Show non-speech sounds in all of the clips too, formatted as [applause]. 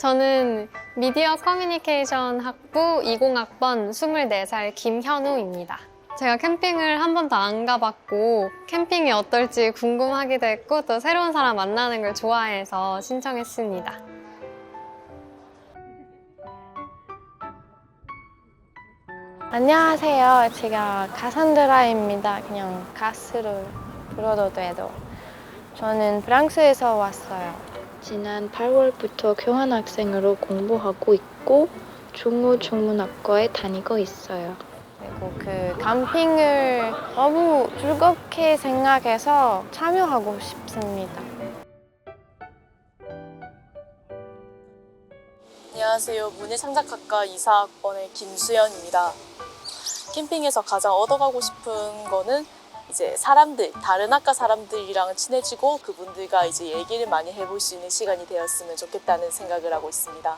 저는 미디어 커뮤니케이션 학부 20학번 24살 김현우입니다. 제가 캠핑을 한 번도 안 가봤고 캠핑이 어떨지 궁금하기도 했고 또 새로운 사람 만나는 걸 좋아해서 신청했습니다. 안녕하세요. 제가 가산드라입니다. 그냥 가스로 불러도 돼도. 저는 프랑스에서 왔어요. 지난 8월부터 교환학생으로 공부하고 있고 중우 중문학과에 다니고 있어요. 그리고 그 캠핑을 너무 즐겁게 생각해서 참여하고 싶습니다. 안녕하세요. 문예창작학과 이사학번의 김수연입니다. 캠핑에서 가장 얻어가고 싶은 거는 이제 사람들, 다른 학과 사람들이랑 친해지고 그분들과 이제 얘기를 많이 해볼 수 있는 시간이 되었으면 좋겠다는 생각을 하고 있습니다.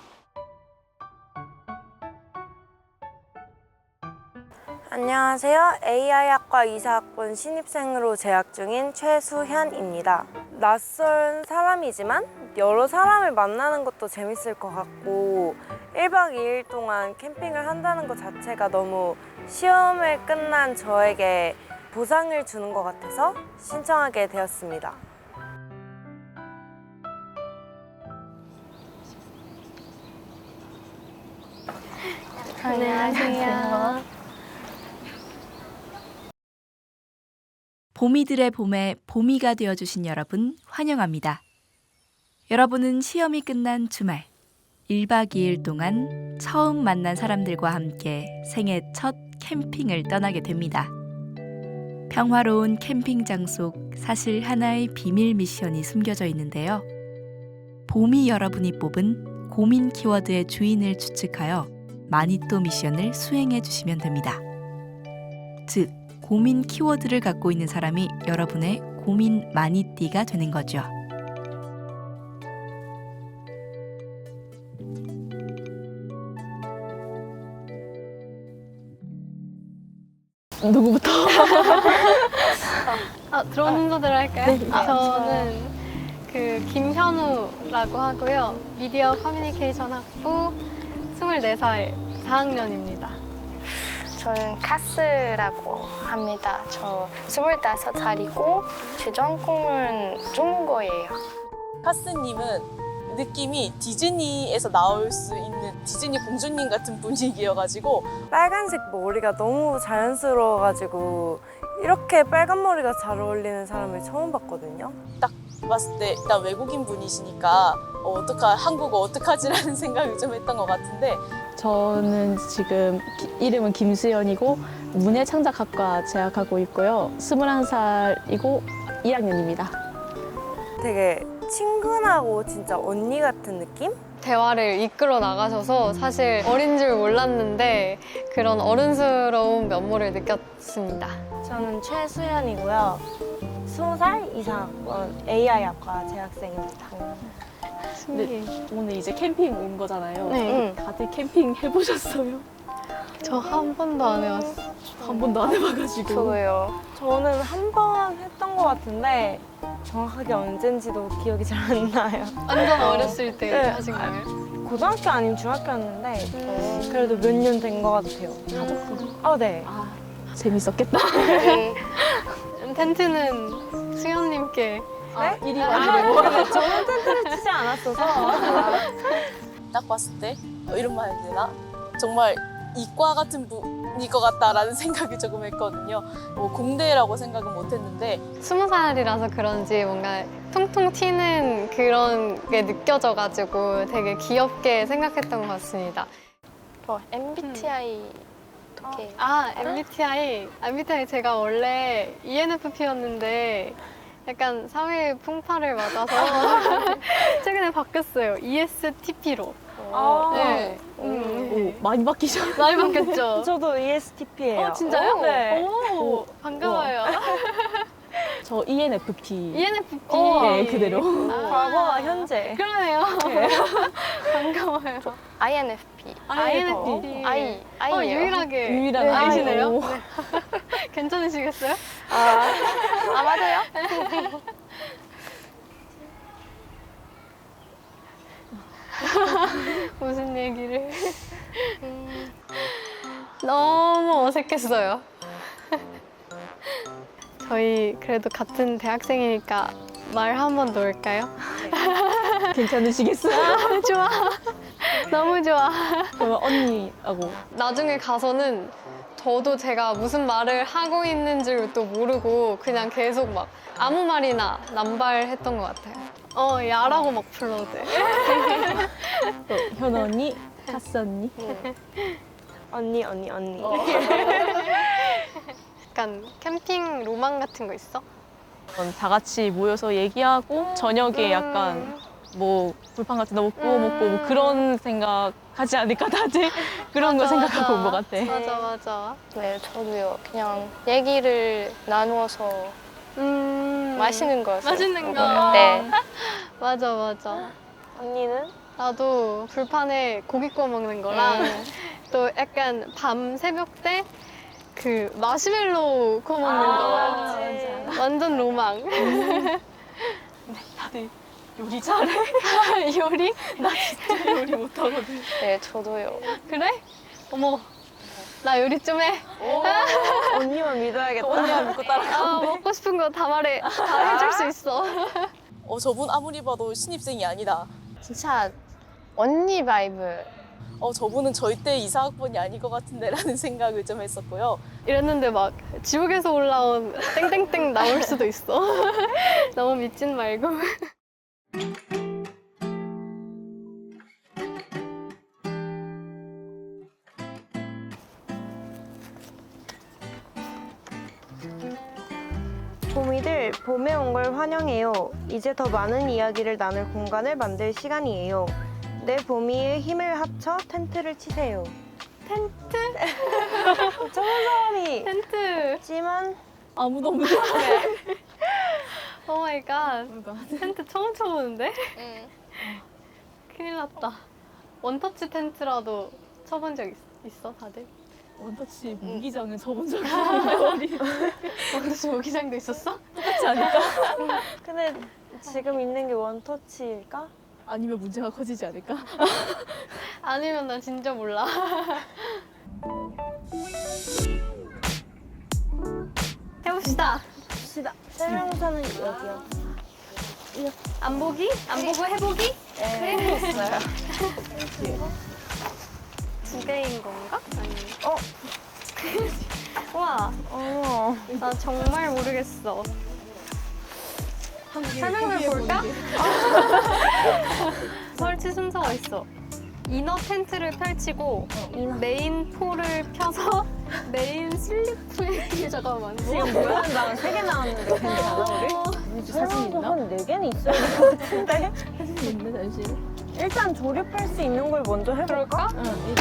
안녕하세요. AI학과 이사학번 신입생으로 재학 중인 최수현입니다. 낯선 사람이지만 여러 사람을 만나는 것도 재밌을 것 같고 1박 2일 동안 캠핑을 한다는 것 자체가 너무 시험을 끝난 저에게 보상을 주는 것 같아서 신청하게 되었습니다. 안녕하세요. 봄이들의 봄에 봄이가 되어주신 여러분 환영합니다. 여러분은 시험이 끝난 주말 1박 2일 동안 처음 만난 사람들과 함께 생애 첫 캠핑을 떠나게 됩니다. 평화로운 캠핑장 속 사실 하나의 비밀 미션이 숨겨져 있는데요. 봄이 여러분이 뽑은 고민 키워드의 주인을 추측하여 마니또 미션을 수행해 주시면 됩니다. 즉, 고민 키워드를 갖고 있는 사람이 여러분의 고민 마니띠가 되는 거죠. 누구부터? [laughs] 아, 들어온 순서대로 할까요? 저는 그 김현우라고 하고요. 미디어 커뮤니케이션 학부 24살 4학년입니다. 저는 카스라고 합니다. 저 25살이고 제 전공은 중국어예요. 카스님은 느낌이 디즈니에서 나올 수 있는 디즈니 공주님 같은 분위기여가지고 빨간색 머리가 너무 자연스러워가지고 이렇게 빨간 머리가 잘 어울리는 사람을 처음 봤거든요. 봤을 때 일단 외국인 분이시니까 어, 어떡하 한국어 어떡하지라는 [laughs] 생각을 좀 했던 것 같은데 저는 지금 기- 이름은 김수연이고 문예창작학과 재학하고 있고요. 21살이고 2학년입니다. 되게 친근하고 진짜 언니 같은 느낌? 대화를 이끌어 나가셔서 사실 어린 줄 몰랐는데 그런 어른스러운 면모를 느꼈습니다. 저는 최수연이고요. 20살 이사학번 AI학과 재학생입니다. 네, 오늘 이제 캠핑 온 거잖아요. 네. 다들 캠핑 해보셨어요? 저 한 번도 안 해봤어요. 한 번도 안 해봐가지고. 저도요. 저는 한 번 했던 것 같은데 정확하게 언젠지도 기억이 잘 안 나요. 완전 어렸을 때 네. 하신 거예요? 고등학교 아니면 중학교였는데 그래도 몇 년 된 것 같아요. 가족끼리. 아 네. 아, 재밌었겠다. 텐트는 수현님께 네? 일이 아, 근데 저는 텐트를 치지 않았어서 [laughs] 딱 봤을 때 어, 이런 말 해야 되나? 정말 이과 같은 분일 것 같다라는 [laughs] 생각이 조금 했거든요. 뭐 공대라고 생각은 못했는데 스무 살이라서 그런지 뭔가 통통 튀는 그런 게 느껴져가지고 되게 귀엽게 생각했던 것 같습니다. 저 MBTI 어떻게? 아, MBTI. MBTI 제가 원래 ENFP였는데 약간 사회 풍파를 맞아서 [laughs] 최근에 바뀌었어요. ESTP로. 아, 네. 오, 음. 많이 바뀌셨 많이 바뀌었죠? [laughs] 저도 ESTP예요. 어, 진짜요? 네. 오, 반가워요. 저 ENFP. ENFP. 네, 그대로. 아, 과거와 현재. 그러네요. [laughs] 반가워요. INFP. INFP. I. I. 어, 유일하게 유일한 아이시네요? 아이고. 네. [laughs] 괜찮으시겠어요? 아 맞아요? [laughs] 무슨 얘기를? 너무 어색했어요. 저희 그래도 같은 대학생이니까 말 한 번 놓을까요? [laughs] 괜찮으시겠어요? 아, 좋아. 너무 좋아. 그러면 언니하고 나중에 가서는 저도 제가 무슨 말을 하고 있는지를 또 모르고 그냥 계속 막 아무 말이나 남발했던 것 같아요. 어, 야라고 막 불러도 돼. [laughs] 또 현우 언니, 카스 언니. 언니 언니 언니. [laughs] 약간 캠핑 로망 같은 거 있어? 다 같이 모여서 얘기하고 저녁에 약간 뭐 불판 같은 거 구워 먹고 뭐 그런 생각 하지 않을까 다들 [laughs] 그런 거 맞아, 생각하고 온 것 맞아. 같아. 맞아, 맞아. 네, 저도요. 그냥 얘기를 나누어서 음. 맛있는 거. 맛있는 거. 네. [laughs] 맞아, 맞아. 언니는? 나도 불판에 고기 구워 먹는 거랑 음. 또 약간 밤 새벽 때 그 마시멜로 구워 먹는 아, 거 완전 로망 다들 요리 잘해. [laughs] 요리 요리 못하거든. 네, 저도요. 그래 어머 나 요리 좀해 [laughs] 언니만 믿어야겠다. 언니가 믿고 따라. 아, 먹고 싶은 거 다 말해 다 해줄 수 있어 [laughs] 어, 저분 아무리 봐도 신입생이 아니다. 진짜 언니 바이브. 어, 저분은 저희 때 이사학번이 아닌 것 같은데 라는 [laughs] 생각을 좀 했었고요. 이랬는데 막 지옥에서 올라온 땡땡땡 나올 수도 있어 [laughs] 너무 믿진 말고 [laughs] 봄이들 봄에 온 걸 환영해요. 이제 더 많은 이야기를 나눌 공간을 만들 시간이에요. 내 봄이의 힘을 합쳐 텐트를 치세요. 텐트? [laughs] 저번 사람이 텐트 있지만 아무도 없는 오 마이 갓 텐트 처음 쳐보는데? 응. 큰일 났다. 원터치 텐트라도 쳐본 적 있, 있어, 다들? 원터치 무기장은 저본 적이 없는데 어디 [laughs] 원터치 모기장도 있었어? 똑같지 않을까? [laughs] 근데 지금 있는 게 원터치일까? 아니면 문제가 커지지 않을까? [laughs] 아니면 나 진짜 몰라. [laughs] 해봅시다. 시다. 설명서는 여기요. 안 보기? 안 보고 해보기? 네, 있어요. [laughs] 두 개인 건가? 아니. 어? 와, 어머. 나 정말 모르겠어. 설명을 볼까? [laughs] 설치 순서가 있어. 이너 텐트를 펼치고 메인 폴을 펴서 [laughs] 메인 슬리프에 [laughs] 잠깐만 뭐? 지금 뭐야? 나세개 나왔는데 괜찮아 우리? 사진 있나? 한네 개는 있어야 될것 같은데. 사진 있네 잠시. 일단 조립할 수 있는 걸 먼저 해볼까? 그럴까? 응.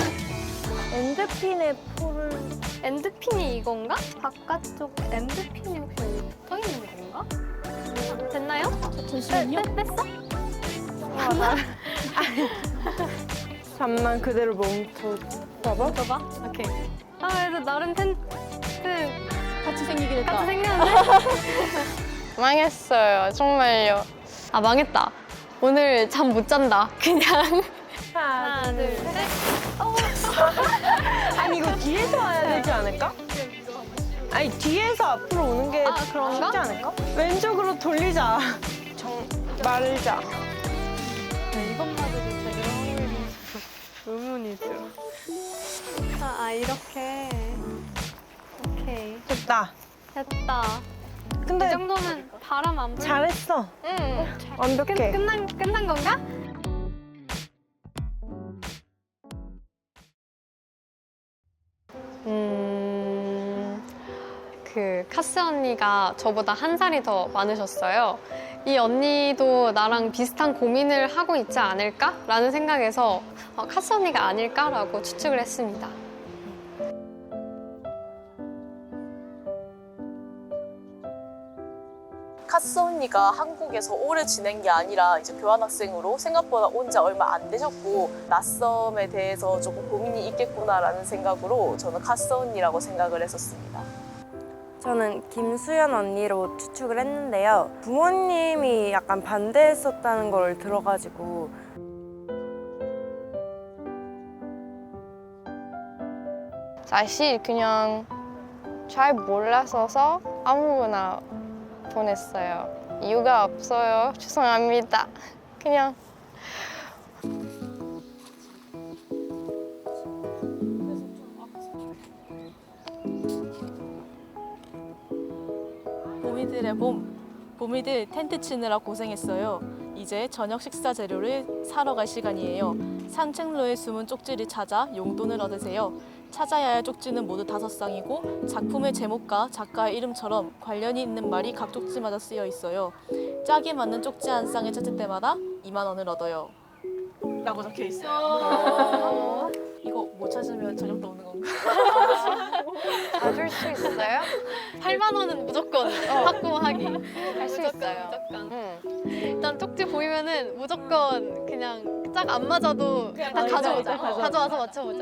엔드핀의 폴을 엔드핀이 이건가? 바깥쪽 엔드핀이 혹시 붙어 있는 건가? 됐나요? 잠시만요. 뺐, 뺐어? [laughs] 잠만 그대로 멈춰 봐봐 봐봐. 오케이. 아, 그래도 나름 텐트 같이 생기긴 했다. 같이 생겼는데? [laughs] 망했어요. 정말요. 아, 망했다. 오늘 잠 못 잔다. 그냥. 하나 하나, 둘, 셋. [laughs] 아니 이거 뒤에서 와야 되지 않을까? 아니 뒤에서 앞으로 오는 게 아, 그런가? 쉽지 않을까? 왼쪽으로 돌리자 정 말자 이것마저도 제대로 하고 의문이 들어. 아, 아, 이렇게. 오케이. 됐다 됐다. 이 근데 정도면 바람 안 불. 잘했어 응. 끝, 완벽해 끝난 끝난 건가? 카스 언니가 저보다 한 살이 더 많으셨어요. 이 언니도 나랑 비슷한 고민을 하고 있지 않을까라는 생각에서 어, 카스 언니가 아닐까라고 추측을 했습니다. 카스 언니가 한국에서 오래 지낸 게 아니라 이제 교환학생으로 생각보다 온 지 얼마 안 되셨고 낯섦에 대해서 조금 고민이 있겠구나라는 생각으로 저는 카스 언니라고 생각을 했었습니다. 저는 김수연 언니로 추측을 했는데요. 부모님이 약간 반대했었다는 걸 들어가지고 다시 그냥 잘 몰라서서 아무거나 보냈어요. 이유가 없어요. [laughs] 죄송합니다. 그냥 봄이들의 봄. 봄이들 텐트 치느라 고생했어요. 이제 저녁 식사 재료를 사러 갈 시간이에요. 산책로에 숨은 쪽지를 찾아 용돈을 얻으세요. 찾아야 할 쪽지는 모두 다섯 쌍이고 작품의 제목과 작가의 이름처럼 관련이 있는 말이 각 쪽지마다 쓰여 있어요. 짝이 맞는 쪽지 한 쌍을 찾을 때마다 2만 원을 얻어요. 라고 적혀 있어요. [laughs] 이거 못 찾으면 저녁도 오는 건가? [laughs] 봐줄 수 있어요? 8만 원은 무조건 확보하기. 할수 있어요. 무조건. 응. 일단 쪽지 보이면은 무조건 그냥 짝 안 맞아도 다 가져오자. 가져와서 맞춰보자.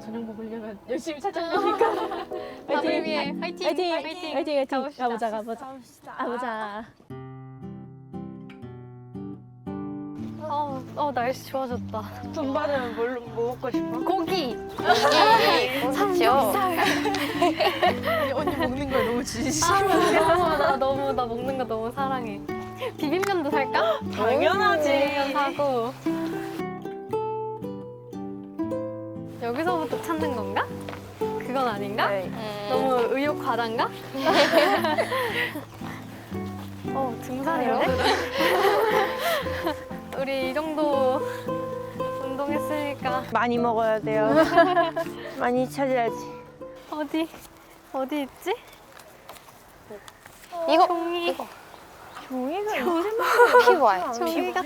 저녁 먹으려면 열심히 찾아야 되니까. 밥을 위해 화이팅! 화이팅! 화이팅! 가보자 가보자. 가보자. 어, 어 날씨 좋아졌다. 돈 받으면 뭘로 뭐 먹고 싶어? 고기! 그렇죠. 언니 먹는 걸 너무 진심. 아, 너무 나 너무 나 먹는 거 너무 사랑해. 비빔면도 살까? 당연하지. 비빔면 사고. 여기서부터 찾는 건가? 그건 아닌가? 네. 너무 의욕 과단가? [laughs] 어 등산이네. 우리 이 정도 운동했으니까 많이 먹어야 돼요. [laughs] 많이 찾아야지. 어디 어디 있지? 이거 종이. 이거. 종이가 PY. 종이가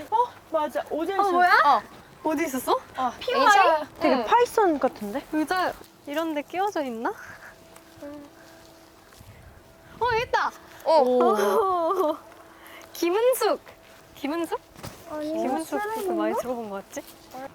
맞아. 어제 어 뭐야? 어. 어디 있었어? 의자. 되게 응. 파이썬 같은데? 의자 이런 데 끼워져 있나? 어 여기 있다. 오. 오. 김은숙. 김은숙? 아니, 김은숙 그 많이 들어본 것 같지?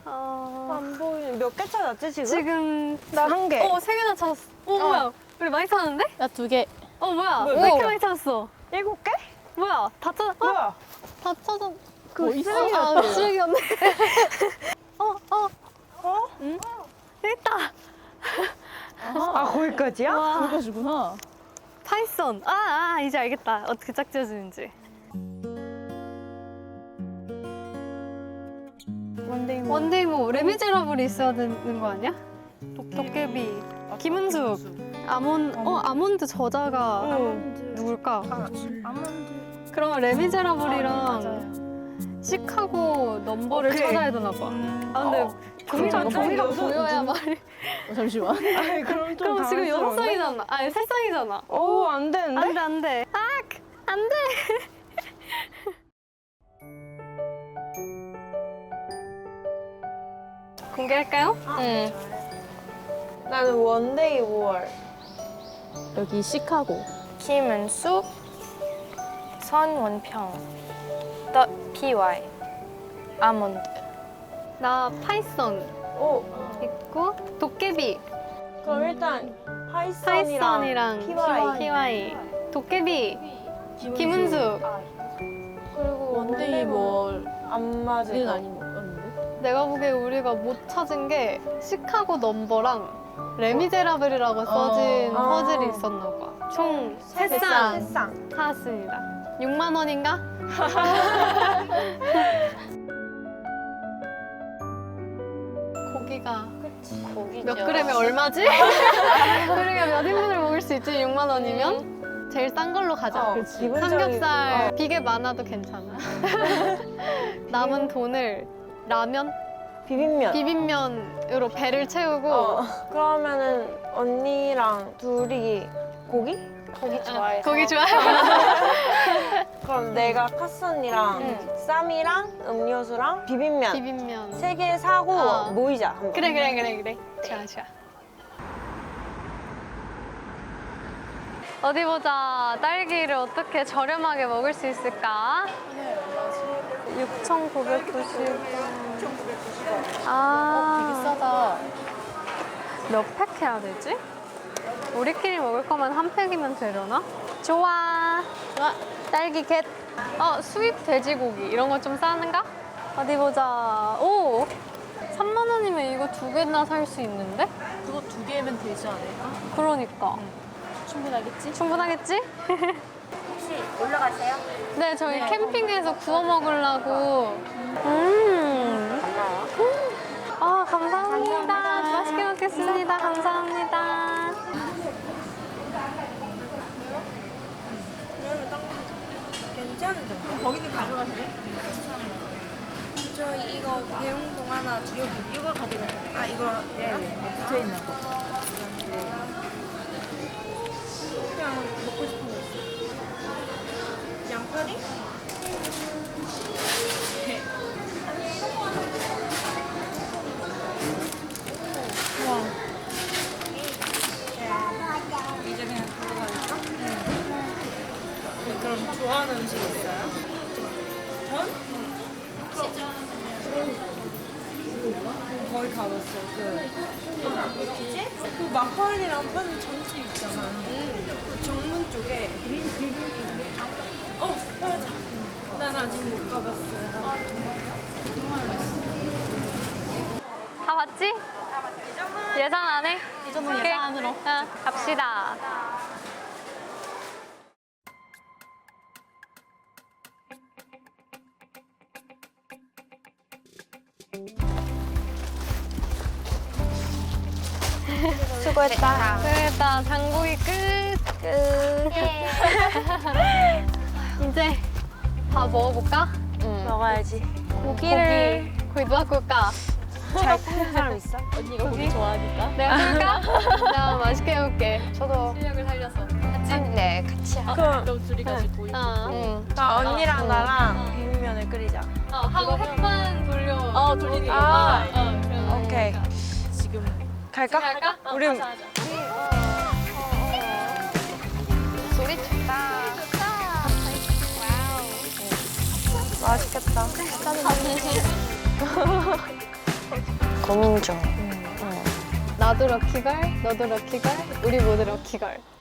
어... 안 보이는 몇개 찾았지 지금? 지금 나 한 개. 어, 세 개나 찾았어. 어, 뭐야? 우리 많이 찾았는데? 나 두 개. 어, 뭐야? 왜 뭐? 이렇게 많이 찾았어? 일곱 개? 뭐야? 다 찾았, 어? 뭐야? 다 찾았. 그뭐 있어? 아, 쓰레기였네. [laughs] 어, 어, 어? 응? 여기 있다. 아 거기까지야? 와, 주구나. 파이썬. 아, 아, 이제 알겠다. 어떻게 짝지어지는지. 원데이 뭐. 원데이 뭐 레미제라블이 있어야 되는 거 아니야? 도, 도깨비. 김은숙. 아몬, 어, 아몬드 저자가 응. 누굴까? 아몬드. 그러면 레미제라블이랑 시카고 넘버를 오케이. 찾아야 되나 봐. 아 근데 종이가 그럼 종이가 여섯- 보여야 말이. 어, 잠시만. [laughs] 아니 그럼 좀 그럼 지금 여섯 당황스러운데? 쌍이잖아. 아니 세 쌍이잖아. 오, 안 되는데? 안돼 안돼. 아, 안 돼. [laughs] 공개할까요? 응. 나는 원데이 5월. 여기 시카고. 김은숙, 선원평, 더 PY, 아몬드. 나 파이썬 오, 있고 도깨비, 그럼 일단 파이썬이랑, 파이썬이랑 PY. PY, 도깨비, 김은숙. 그리고 원데이 뭘 안 맞을 는 거. 아닌데. 내가 보기에 우리가 못 찾은 게 시카고 넘버랑 레미제라블이라고 써진 어. 퍼즐이 있었나 봐. 총 세쌍 쌍. 찾았습니다. 6만 원인가? [laughs] 고기가 고기죠. 몇 그램에 얼마지? [laughs] 그러니까 몇 인분을 먹을 수 있지? 6만 원이면? 제일 싼 걸로 가자. 어, 기본적인- 삼겹살 어. 비계 많아도 괜찮아. [laughs] 남은 돈을 라면, 비빔면. 비빔면으로 배를 채우고 어. 그러면은 언니랑 둘이 고기? 고기 좋아해서. 고기 좋아해. [laughs] 그럼 내가 카스 언니랑 응. 쌈이랑 음료수랑 비빔면 비빔면. 세 개 사고 어. 모이자 한번. 그래 그래 그래 그래. 좋아 좋아. 어디 보자. 딸기를 어떻게 저렴하게 먹을 수 있을까? 6,990원. 아, 싸다. 몇 팩 해야 되지? 우리끼리 먹을 거면 한 팩이면 되려나? 좋아. 좋아. 딸기 겟. 어, 수입 돼지고기. 이런 거 좀 싸는가? 어디 보자. 오! 3만 원이면 이거 두개 개나 살 수 있는데? 그거 두 개면 되지 않을까? 그러니까. 충분하겠지? 충분하겠지? [laughs] 올라가세요? 네, 저희 캠핑에서 구워 먹으려고. 음. 아, 감사합니다. 맛있게 먹겠습니다. 감사합니다. 괜찮죠? 거기도 가져가세요? 저 이거 대용동 하나 드려요. 이거 가져가세요. 아 이거 네. 붙어 있는 거. 넣었어. 그? 그 마카로니랑 파는 전집 있잖아. 그 정문 쪽에. 어, 맞아. 난 아직 못 가봤어요. 다 봤지? 예산 안 해? 이 정도는 예산으로. 응, 갑시다. [laughs] 수고했다. 그랬다. 장보기 끝. 끝. [laughs] 이제 다 먹어볼까? 먹어야지. 고기를 고기 누가 꿀까? 잘 굽는 사람 있어? [laughs] 언니가 고기 좋아하니까. 내가 꿀까? 나 [laughs] 맛있게 해볼게. 저도. 실력을 살려서. 네, 같이 하. 그럼 둘이 같이 고기 어. 응. 나 언니랑 나랑 비빔면을 끓이자. 어, 하고 햇반 돌려. 어, 돌리기. 아. 어, 그럼. 오케이. 지금 갈까? 갈까? 우리 소리 좋다. 맛있겠다. [laughs] 고민 중. 나도 럭키걸, 너도 럭키걸, 우리 모두 럭키걸.